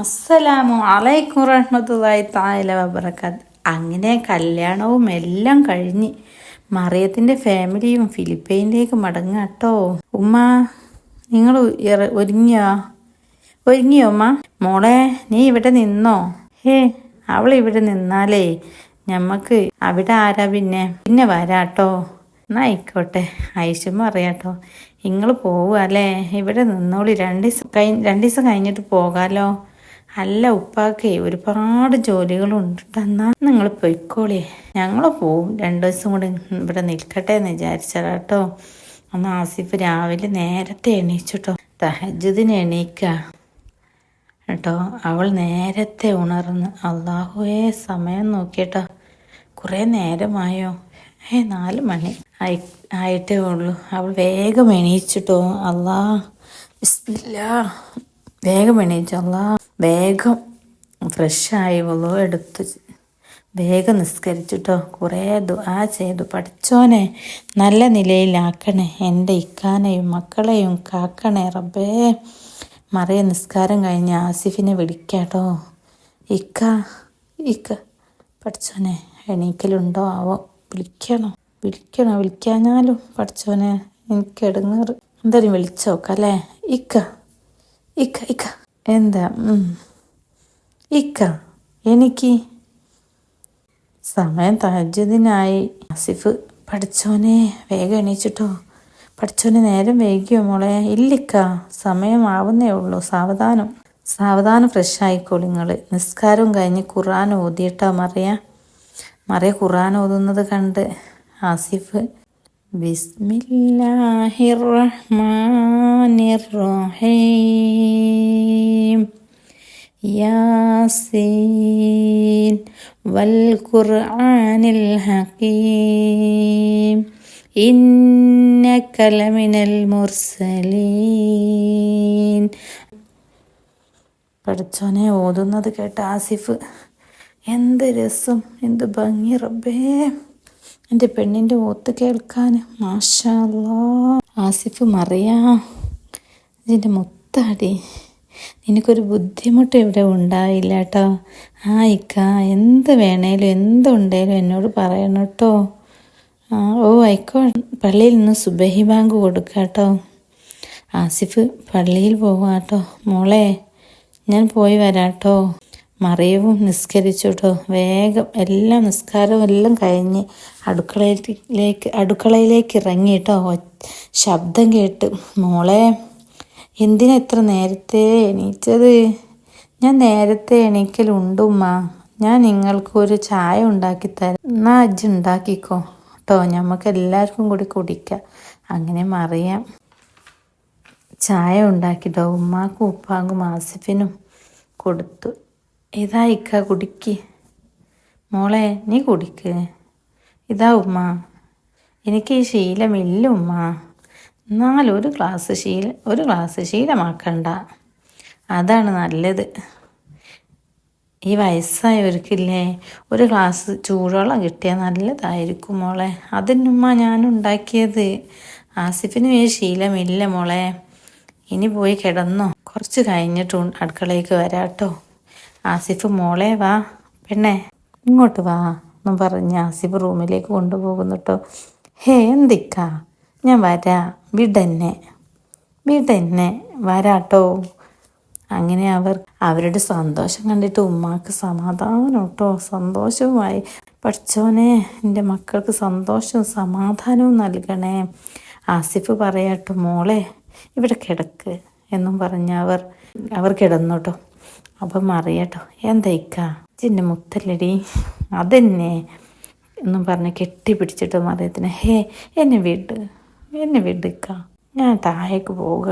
അസ്സലാമു അലൈക്കും റഹ്മത്തുള്ളാഹി താല വബറക്കാത്ത് അങ്ങനെ കല്യാണവും എല്ലാം കഴിഞ്ഞ് മറിയത്തിന്റെ ഫാമിലിയും ഫിലിപ്പൈനിലേക്ക് മടങ്ങുക കേട്ടോ ഉമ്മ നിങ്ങൾ ഒരുങ്ങിയോ? ഒരുങ്ങിയോ ഉമ്മ? മോളെ നീ ഇവിടെ നിന്നോ? ഹേ അവൾ ഇവിടെ നിന്നാലേ ഞമ്മക്ക് അവിടെ ആരാ പിന്നെ? പിന്നെ വരാട്ടോ എന്നാ ആയിക്കോട്ടെ ഐശുമ്മ അറിയാട്ടോ നിങ്ങൾ പോവുക അല്ലേ? ഇവിടെ നിന്നോളി. രണ്ട് ദിവസം കഴിഞ്ഞ് രണ്ട് ദിവസം കഴിഞ്ഞിട്ട് പോകാലോ. അല്ല ഉപ്പാക്കേ ഒരുപാട് ജോലികളുണ്ട്. തന്നാ നിങ്ങൾ പൊയ്ക്കോളി. ഞങ്ങൾ പോവും. രണ്ടു ദിവസം കൂടി ഇവിടെ നിൽക്കട്ടെ എന്ന് വിചാരിച്ചാട്ടോ അന്ന് ആസിഫ് രാവിലെ നേരത്തെ എണീച്ചിട്ടോ. തഹജുദിന് എണീക്ക. കേട്ടോ അവൾ നേരത്തെ ഉണർന്ന് അള്ളാഹുവേ സമയം നോക്കിയിട്ടോ. കുറേ നേരമായോ? ഏ നാല് മണി. ആയി ആയിട്ടേ ഉള്ളൂ. അവൾ വേഗം എണീച്ചിട്ടോ. അള്ളാ. വേഗം എണീച്ചു അല്ലാ വേഗം ഫ്രഷായി വല്ലോ എടുത്ത് വേഗം നിസ്കരിച്ചിട്ടോ. കുറേ ദുആ ചെയ്തു. പഠിച്ചോനെ നല്ല നിലയിലാക്കണേ. എന്റെ ഇക്കാനെയും മക്കളെയും കാക്കണേ. റബ്ബേ മറിയ നിസ്കാരം കഴിഞ്ഞ് ആസിഫിനെ വിളിക്കാട്ടോ. ഇക്ക ഇക്ക പഠിച്ചോനെ എണീക്കലുണ്ടോ? ആവോ വിളിക്കണോ. വിളിക്കണോ? വിളിക്കാഞ്ഞാലും? പഠിച്ചോനെ എനിക്ക് എടുങ്ങാറ്. എന്തായാലും വിളിച്ചോക്കല്ലേ ഇക്ക ഇക്ക ഇക്ക. എന്താ? ഇക്ക എനിക്ക് സമയം തഹജുദിനായി ആസിഫ് പഠിച്ചോനെ വേഗം എണീച്ചിട്ടോ. പഠിച്ചോനെ നേരം വൈകിയോ മോളെ? ഇല്ലിക്ക സമയമാവുന്നേ ഉള്ളൂ സാവധാനം. സാവധാനം ഫ്രഷ് ആയിക്കോ നിങ്ങൾ നിസ്കാരവും കഴിഞ്ഞ് ഖുറാൻ ഓതിയിട്ടാ മറിയ. മറിയ ഖുറാൻ ഓതുന്നത് കണ്ട് ആസിഫ് ബിസ്മില്ലാഹിർ റഹ്മാനിർ റഹീം. യാസീൻ വൽ ഖുർആനിൽ ഹകീം. ഇന്നക ലമിനൽ മുർസലീൻ. പഠിച്ചോനെ ഓതുന്നത് കേട്ട ആസിഫ്. എന്ത് രസം എന്ത് ഭംഗി റബ്ബേ. എന്റെ പെണ്ണിന്റെ ഓത്ത് കേൾക്കാൻ മാഷാല്ലോ ആസിഫ് മറിയാ. ഇതിന്റെ മുത്താടി. നിനക്കൊരു ബുദ്ധിമുട്ട് ഇവിടെ ഉണ്ടായില്ല കേട്ടോ. ആ ഇക്ക എന്ത് വേണേലും എന്തുണ്ടേലും എന്നോട് പറയണം കേട്ടോ. ആ ഓ ആയിക്കോ. പള്ളിയിൽ നിന്ന് സുബഹി ബാങ്ക് കൊടുക്കാം കേട്ടോ. ആസിഫ് പള്ളിയിൽ പോവാട്ടോ മോളെ ഞാൻ പോയി വരാട്ടോ മറിയവും നിസ്കരിച്ചു കേട്ടോ. വേഗം എല്ലാം നിസ്കാരവും എല്ലാം കഴിഞ്ഞ് അടുക്കളയിലേക്ക് അടുക്കളയിലേക്ക് ഇറങ്ങി കേട്ടോ. ശബ്ദം കേട്ട്. മോളെ എന്തിനാ ഇത്ര നേരത്തെ എണീച്ചത്? ഞാൻ നേരത്തെ എണീക്കലുണ്ടുമ്മ. ഞാൻ നിങ്ങൾക്കൊരു ചായ ഉണ്ടാക്കി തരാം. എന്നാ അജ്ജ് ഉണ്ടാക്കിക്കോ. കേട്ടോ നമുക്ക് എല്ലാവർക്കും കൂടി കുടിക്കാം. അങ്ങനെ മറിയാം. ചായ ഉണ്ടാക്കിട്ടോ. ഉമ്മാക്കും ഉപ്പാക്കും ആസിഫിനും കൊടുത്തു. ഇതാ ഇക്ക കുടിക്ക്. മോളെ നീ കുടിക്ക്. ഇതാ ഉമ്മ. എനിക്ക് ഈ ശീലമില്ല ഉമ്മ എന്നാലും ഒരു ഗ്ലാസ് ശീല ഒരു ക്ലാസ് ശീലമാക്കണ്ട. അതാണ് നല്ലത്. ഈ വയസ്സായവർക്കില്ലേ ഒരു ക്ലാസ് ചൂടുവെള്ളം കിട്ടിയാൽ നല്ലതായിരിക്കും മോളെ. അതിനുമ്മ ഞാൻ ഉണ്ടാക്കിയത് ആസിഫിന് ഈ ശീലമില്ല മോളെ. ഇനി പോയി കിടന്നോ. കുറച്ച് കഴിഞ്ഞിട്ട് അടുക്കളയ്ക്ക് വരാട്ടോ. ആസിഫ് മോളെ വാ. പെണ്ണെ ഇങ്ങോട്ട് വാ. എന്നും പറഞ്ഞ് ആസിഫ് റൂമിലേക്ക് കൊണ്ടുപോകുന്നുട്ടോ ഹേ എന്തിക്കാ? ഞാൻ വരാ. വിടന്നെ. വിടന്നെ. വരാട്ടോ. അങ്ങനെ അവർ അവരുടെ സന്തോഷം കണ്ടിട്ട് ഉമ്മാക്ക് സമാധാനം കേട്ടോ. സന്തോഷവുമായി. പഠിച്ചോനെ എന്റെ മക്കൾക്ക് സന്തോഷവും സമാധാനവും നൽകണേ. ആസിഫ് പറയാട്ടോ മോളെ ഇവിടെ കിടക്ക് എന്നും പറഞ്ഞ് അവർ അവർ കിടന്നോട്ടോ. അപ്പം അറിയാട്ടോ എന്തായിക്ക? ചിന്ന മുത്തല്ലടി. അതെന്നെ എന്നും പറഞ്ഞ് കെട്ടിപ്പിടിച്ചിട്ട് മറിയത്തിന് ഹേ എന്നെ വിട്. എന്നെ വിടുക്ക. ഞാൻ താഴേക്ക് പോവുക.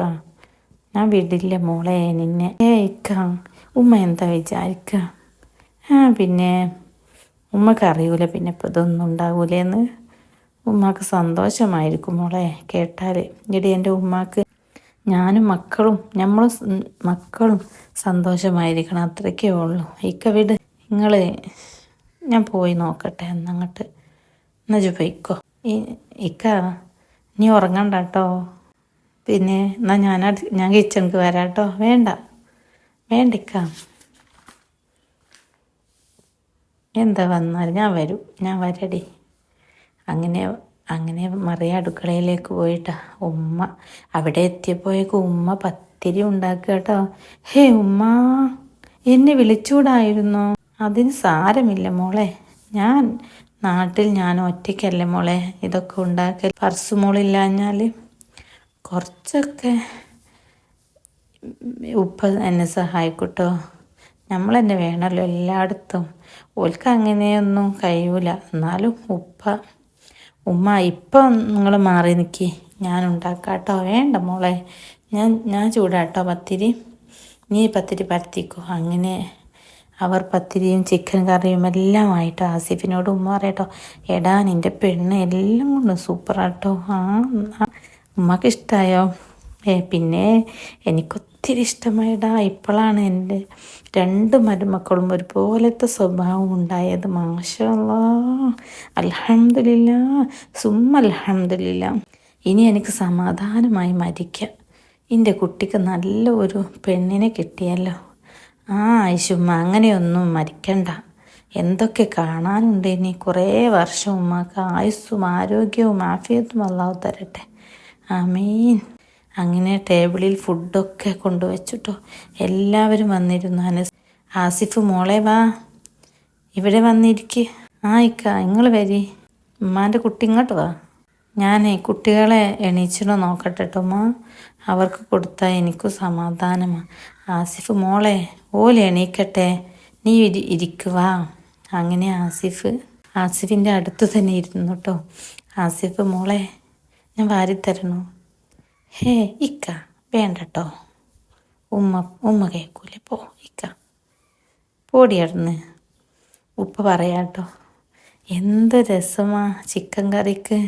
ഞാൻ വിടില്ല മോളെ നിന്നെ. ഏ ഉമ്മ എന്താ വിചാരിക്ക? ആ പിന്നെ ഉമ്മക്ക് അറിയൂല പിന്നെ ഇപ്പം ഇതൊന്നും ഉണ്ടാവൂലേന്ന്. ഉമ്മാക്ക് സന്തോഷമായിരിക്കും മോളെ കേട്ടാൽ ഇടി എന്റെ ഉമ്മാക്ക് ഞാനും മക്കളും നമ്മൾ മക്കളും സന്തോഷമായിരിക്കണം. അത്രയ്ക്കേ ഉള്ളൂ. ഇക്ക വിട്. നിങ്ങൾ ഞാൻ പോയി നോക്കട്ടെ. എന്നങ്ങോട്ട്. എന്നാ പോയിക്കോ. ഇക്ക നീ ഉറങ്ങണ്ട കേട്ടോ. പിന്നെ എന്നാൽ ഞാൻ ഞാൻ കിച്ചണിക്ക് വരാം കേട്ടോ. വേണ്ട. വേണ്ടിക്കാം. എന്താ വന്നാൽ ഞാൻ വരും. ഞാൻ വരടി. അങ്ങനെ അങ്ങനെ മറിയ അടുക്കളയിലേക്ക് പോയിട്ടാ. ഉമ്മ അവിടെ എത്തിയപ്പോയേക്കും ഉമ്മ പത്തിരി ഉണ്ടാക്കുക കേട്ടോ. ഹേ ഉമ്മ എന്നെ വിളിച്ചൂടായിരുന്നോ? അതിന് സാരമില്ല മോളെ. ഞാൻ നാട്ടിൽ ഞാൻ ഒറ്റയ്ക്കല്ലേ മോളെ? ഇതൊക്കെ ഉണ്ടാക്കൽ പർസ് മോളില്ലാഞ്ഞാൽ കുറച്ചൊക്കെ ഉപ്പ എന്നെ സഹായിക്കൂട്ടോ. നമ്മൾ തന്നെ വേണമല്ലോ എല്ലായിടത്തും. ഓൽക്ക് അങ്ങനെയൊന്നും കഴിയൂല. എന്നാലും ഉപ്പ ഉമ്മ ഇപ്പം നിങ്ങൾ മാറി നിൽക്കി ഞാൻ ഉണ്ടാക്കാട്ടോ. വേണ്ട മോളെ. ഞാൻ ഞാൻ ചൂടാട്ടോ പത്തിരി. നീ പത്തിരി പരത്തിക്കോ. അങ്ങനെ അവർ പത്തിരിയും ചിക്കൻ കറിയും എല്ലാം ആയിട്ടോ ആസിഫിനോട് ഉമ്മ പറയട്ടോ എടാ നിന്റെ പെണ്ണ് എല്ലാം കൊണ്ടും സൂപ്പറാട്ടോ ആ ഉമ്മക്ക് ഇഷ്ടമായോ ഏ പിന്നെ എനിക്കൊത്തിരി ഇഷ്ടമായിടാ. ഇപ്പോഴാണ് എന്റെ രണ്ട് മരുമക്കളും ഒരുപോലത്തെ സ്വഭാവം ഉണ്ടായത്. മാഷല്ലാ. അലഹമില്ല സുമ്മ അലഹമില്ല ഇനി എനിക്ക് സമാധാനമായി മരിക്കാം. എന്റെ കുട്ടിക്ക് നല്ല ഒരു പെണ്ണിനെ കിട്ടിയല്ലോ. ആ ഐശുമ്മ അങ്ങനെയൊന്നും മരിക്കണ്ട. എന്തൊക്കെ കാണാനുണ്ട് ഇനി? കുറേ വർഷം ഉമ്മക്ക് ആയുസ്സും ആരോഗ്യവും ആഫിയത്തും അള്ളാഹു തരട്ടെ. ആമീൻ. അങ്ങനെ ടേബിളിൽ ഫുഡൊക്കെ കൊണ്ടുവച്ചിട്ടോ. എല്ലാവരും വന്നിരുന്നു. അനസ് ആസിഫ് മോളെ വാ. ഇവിടെ വന്നിരിക്കേ. ആ ഇക്ക നിങ്ങൾ വരി. ഉമ്മാന്റെ കുട്ടി ഇങ്ങോട്ട് വാ. ഞാനേ കുട്ടികളെ എണീച്ചിട്ട് നോക്കട്ടെ കേട്ടോ അവർക്ക് കൊടുത്താൽ എനിക്കും സമാധാനമാണ് ആസിഫ് മോളെ ഓലെ എണീക്കട്ടെ. നീ ഇരി ഇരിക്കുക അങ്ങനെ ആസിഫ് ആസിഫിന്റെ അടുത്ത് തന്നെ ഇരുന്നു കേട്ടോ ആസിഫ് മോളെ ഞാൻ വാരിത്തരണോ ഹേ ഇക്ക വേണ്ട കേട്ടോ ഉമ്മ ഉമ്മ കേൾക്കൂലേ പോ ഇക്ക. പോടിയടന്ന് ഉപ്പ പറയാട്ടോ എന്ത് രസമാ ചിക്കൻ കറിക്ക്.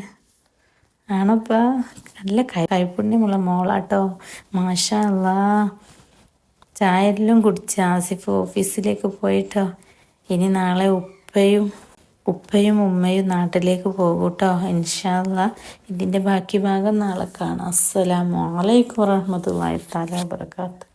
ആണപ്പാ. നല്ല കൈപുണ്യമുള്ള മോളാട്ടോ. മാഷാ അല്ലാ ചായ എല്ലാം കുടിച്ച് ആസിഫ് ഓഫീസിലേക്ക് പോയിട്ടോ. ഇനി നാളെ ഉപ്പയും ഉപ്പയും ഉമ്മയും നാട്ടിലേക്ക് പോകൂട്ടോ ഇൻഷാല്ല ഇതിന്റെ ബാക്കി ഭാഗം നാളെ കാണാം. അസ്സലാമു അലൈക്കും വറഹമത്തല്ലാഹി തആല വബറകാതുഹു